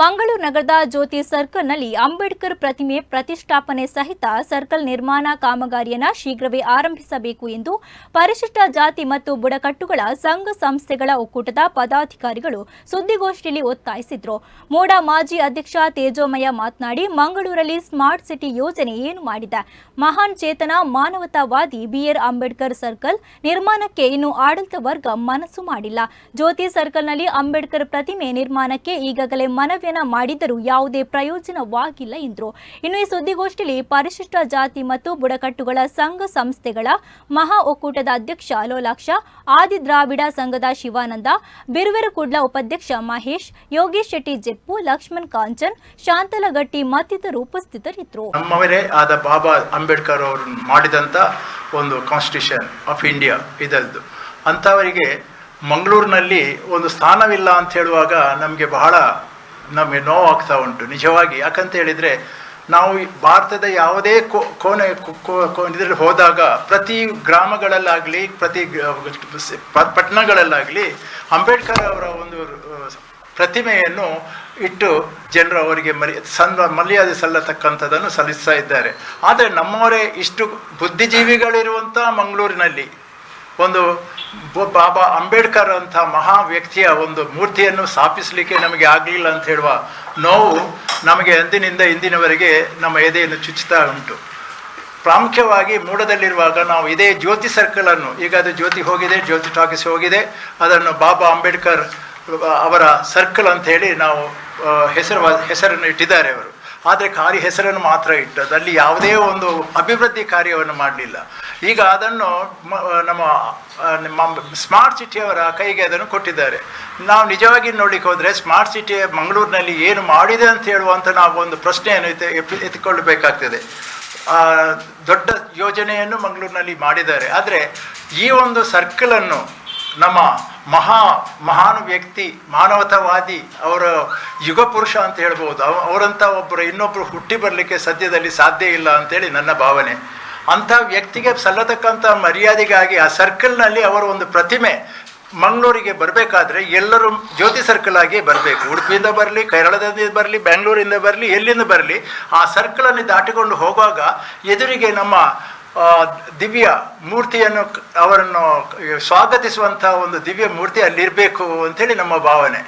ಮಂಗಳೂರು ನಗರದ ಜ್ಯೋತಿ ಸರ್ಕಲ್ನಲ್ಲಿ ಅಂಬೇಡ್ಕರ್ ಪ್ರತಿಮೆ ಪ್ರತಿಷ್ಠಾಪನೆ ಸಹಿತ ಸರ್ಕಲ್ ನಿರ್ಮಾಣ ಕಾಮಗಾರಿಯನ್ನು ಶೀಘ್ರವೇ ಆರಂಭಿಸಬೇಕು ಎಂದು ಪರಿಶಿಷ್ಟ ಜಾತಿ ಮತ್ತು ಬುಡಕಟ್ಟುಗಳ ಸಂಘ ಸಂಸ್ಥೆಗಳ ಒಕ್ಕೂಟದ ಪದಾಧಿಕಾರಿಗಳು ಸುದ್ದಿಗೋಷ್ಠಿಯಲ್ಲಿ ಒತ್ತಾಯಿಸಿದ್ರು. ಮೋಡ ಮಾಜಿ ಅಧ್ಯಕ್ಷ ತೇಜೋಮಯ ಮಾತನಾಡಿ, ಮಂಗಳೂರಲ್ಲಿ ಸ್ಮಾರ್ಟ್ ಸಿಟಿ ಯೋಜನೆ ಏನು ಮಾಡಿದೆ? ಮಹಾನ್ ಚೇತನ, ಮಾನವತಾವಾದಿ ಬಿಆರ್ ಅಂಬೇಡ್ಕರ್ ಸರ್ಕಲ್ ನಿರ್ಮಾಣಕ್ಕೆ ಇನ್ನು ಆಡಳಿತ ವರ್ಗ ಮನಸ್ಸು ಮಾಡಿಲ್ಲ. ಜ್ಯೋತಿ ಸರ್ಕಲ್ನಲ್ಲಿ ಅಂಬೇಡ್ಕರ್ ಪ್ರತಿಮೆ ನಿರ್ಮಾಣಕ್ಕೆ ಈಗಾಗಲೇ ಮನವಿಯನ್ನ ಮಾಡಿದರೂ ಯಾವುದೇ ಪ್ರಯೋಜನವಾಗಿಲ್ಲ ಎಂದರು. ಇನ್ನು ಈ ಸುದ್ದಿಗೋಷ್ಠಿಯಲ್ಲಿ ಪರಿಶಿಷ್ಟ ಜಾತಿ ಮತ್ತು ಬುಡಕಟ್ಟುಗಳ ಸಂಘ ಸಂಸ್ಥೆಗಳ ಮಹಾ ಒಕ್ಕೂಟದ ಅಧ್ಯಕ್ಷ ಲೋಲಾಕ್ಷ, ಆದಿ ದ್ರಾವಿಡ ಸಂಘದ ಶಿವಾನಂದ, ಬಿರುವೆರಕುಡ್ಲ ಉಪಾಧ್ಯಕ್ಷ ಮಹೇಶ್, ಯೋಗೇಶ್ ಶೆಟ್ಟಿ ಜೆಪ್ಪು, ಲಕ್ಷ್ಮಣ್ ಕಾಂಚನ್, ಶಾಂತಲಗಟ್ಟಿ ಮತ್ತಿತರರು ಉಪಸ್ಥಿತರಿದ್ದರು. ನಮ್ಮವರೇ ಆದ ಬಾಬಾ ಅಂಬೇಡ್ಕರ್ ಅವರು ಮಾಡಿದಂಥ ಒಂದು ಕಾನ್ಸ್ಟಿಟ್ಯೂಷನ್ ಆಫ್ ಇಂಡಿಯಾ ಇದರದ್ದು ಅಂಥವರಿಗೆ ಮಂಗಳೂರಿನಲ್ಲಿ ಒಂದು ಸ್ಥಾನವಿಲ್ಲ ಅಂತ ಹೇಳುವಾಗ ನಮಗೆ ಬಹಳ ನಮಗೆ ನೋವಾಗ್ತಾ ಉಂಟು, ನಿಜವಾಗಿ. ಯಾಕಂತ ಹೇಳಿದರೆ, ನಾವು ಭಾರತದ ಯಾವುದೇ ಕೋಣೆ ಇದರಲ್ಲಿ ಹೋದಾಗ, ಪ್ರತಿ ಗ್ರಾಮಗಳಲ್ಲಾಗಲಿ, ಪ್ರತಿ ಪಟ್ಟಣಗಳಲ್ಲಾಗಲಿ, ಅಂಬೇಡ್ಕರ್ ಅವರ ಒಂದು ಪ್ರತಿಮೆಯನ್ನು ಇಟ್ಟು ಜನರು ಅವರಿಗೆ ಮರಿ ಸಲ್ಲ ಮರ್ಯಾದೆ ಸಲ್ಲತಕ್ಕಂಥದ್ದನ್ನು ಸಲ್ಲಿಸ್ತಾ ಇದ್ದಾರೆ. ಆದರೆ ನಮ್ಮವರೇ ಇಷ್ಟು ಬುದ್ಧಿಜೀವಿಗಳಿರುವಂಥ ಮಂಗಳೂರಿನಲ್ಲಿ ಒಂದು ಬಾಬಾ ಅಂಬೇಡ್ಕರ್ ಅಂತ ಮಹಾ ವ್ಯಕ್ತಿಯ ಒಂದು ಮೂರ್ತಿಯನ್ನು ಸ್ಥಾಪಿಸಲಿಕ್ಕೆ ನಮಗೆ ಆಗಲಿಲ್ಲ ಅಂತ ಹೇಳುವ ನೋವು ನಮಗೆ ಅಂದಿನಿಂದ ಇಂದಿನವರೆಗೆ ನಮ್ಮ ಎದೆಯನ್ನು ಚುಚ್ಚುತ್ತಾ ಉಂಟು. ಪ್ರಾಮುಖ್ಯವಾಗಿ ಮೂಡದಲ್ಲಿರುವಾಗ ನಾವು ಇದೇ ಜ್ಯೋತಿ ಸರ್ಕಲನ್ನು ಈಗ ಅದು ಜ್ಯೋತಿ ಹೋಗಿದೆ, ಜ್ಯೋತಿ ಟಾಕೀಸ್ ಹೋಗಿದೆ, ಅದನ್ನು ಬಾಬಾ ಅಂಬೇಡ್ಕರ್ ಅವರ ಸರ್ಕಲ್ ಅಂತ ಹೇಳಿ ನಾವು ಹೆಸರು ಹೆಸರನ್ನು ಇಟ್ಟಿದ್ದಾರೆ ಅವರು. ಆದರೆ ಕಾರ್ಯ ಹೆಸರನ್ನು ಮಾತ್ರ ಇಟ್ಟದ್ದು. ಅಲ್ಲಿ ಯಾವುದೇ ಒಂದು ಅಭಿವೃದ್ಧಿ ಕಾರ್ಯವನ್ನು ಮಾಡಲಿಲ್ಲ. ಈಗ ಅದನ್ನು ನಮ್ಮ ನಮ್ಮ ಸ್ಮಾರ್ಟ್ ಸಿಟಿಯವರ ಕೈಗೆ ಅದನ್ನು ಕೊಟ್ಟಿದ್ದಾರೆ. ನಾವು ನಿಜವಾಗಿ ನೋಡಲಿಕ್ಕೆ ಹೋದರೆ ಸ್ಮಾರ್ಟ್ ಸಿಟಿ ಮಂಗಳೂರಿನಲ್ಲಿ ಏನು ಮಾಡಿದೆ ಅಂತ ಹೇಳುವಂಥ ನಾವು ಒಂದು ಪ್ರಶ್ನೆಯನ್ನು ಎತ್ತಿ- ಎತ್ತಿ- ಎತ್ತಿಕೊಳ್ಳಬೇಕಾಗ್ತದೆ. ದೊಡ್ಡ ಯೋಜನೆಯನ್ನು ಮಂಗಳೂರಿನಲ್ಲಿ ಮಾಡಿದ್ದಾರೆ. ಆದರೆ ಈ ಒಂದು ಸರ್ಕಲನ್ನು ನಮ್ಮ ಮಹಾ ಮಹಾನ್ ವ್ಯಕ್ತಿ, ಮಾನವತಾವಾದಿ, ಅವರ ಯುಗ ಪುರುಷ ಅಂತ ಹೇಳ್ಬೋದು. ಅವ ಅವರಂಥ ಒಬ್ಬರು ಇನ್ನೊಬ್ಬರು ಹುಟ್ಟಿ ಬರಲಿಕ್ಕೆ ಸದ್ಯದಲ್ಲಿ ಸಾಧ್ಯ ಇಲ್ಲ ಅಂತೇಳಿ ನನ್ನ ಭಾವನೆ. ಅಂಥ ವ್ಯಕ್ತಿಗೆ ಸಲ್ಲತಕ್ಕಂಥ ಮರ್ಯಾದೆಗಾಗಿ ಆ ಸರ್ಕಲ್ನಲ್ಲಿ ಅವರ ಒಂದು ಪ್ರತಿಮೆ ಮಂಗಳೂರಿಗೆ ಬರಬೇಕಾದ್ರೆ ಎಲ್ಲರೂ ಜ್ಯೋತಿ ಸರ್ಕಲ್ ಆಗಿ ಬರಬೇಕು. ಉಡುಪಿಯಿಂದ ಬರಲಿ, ಕೇರಳದಿಂದ ಬರಲಿ ಬೆಂಗಳೂರಿಂದ ಬರಲಿ, ಎಲ್ಲಿಂದ ಬರಲಿ, ಆ ಸರ್ಕಲನ್ನು ದಾಟಿಕೊಂಡು ಹೋಗುವಾಗ ಎದುರಿಗೆ ನಮ್ಮ ದಿವ್ಯ ಮೂರ್ತಿಯನ್ನು ಅವರನ್ನು ಸ್ವಾಗತಿಸುವಂಥ ಒಂದು ದಿವ್ಯ ಮೂರ್ತಿ ಅಲ್ಲಿರಬೇಕು ಅಂಥೇಳಿ ನಮ್ಮ ಭಾವನೆ.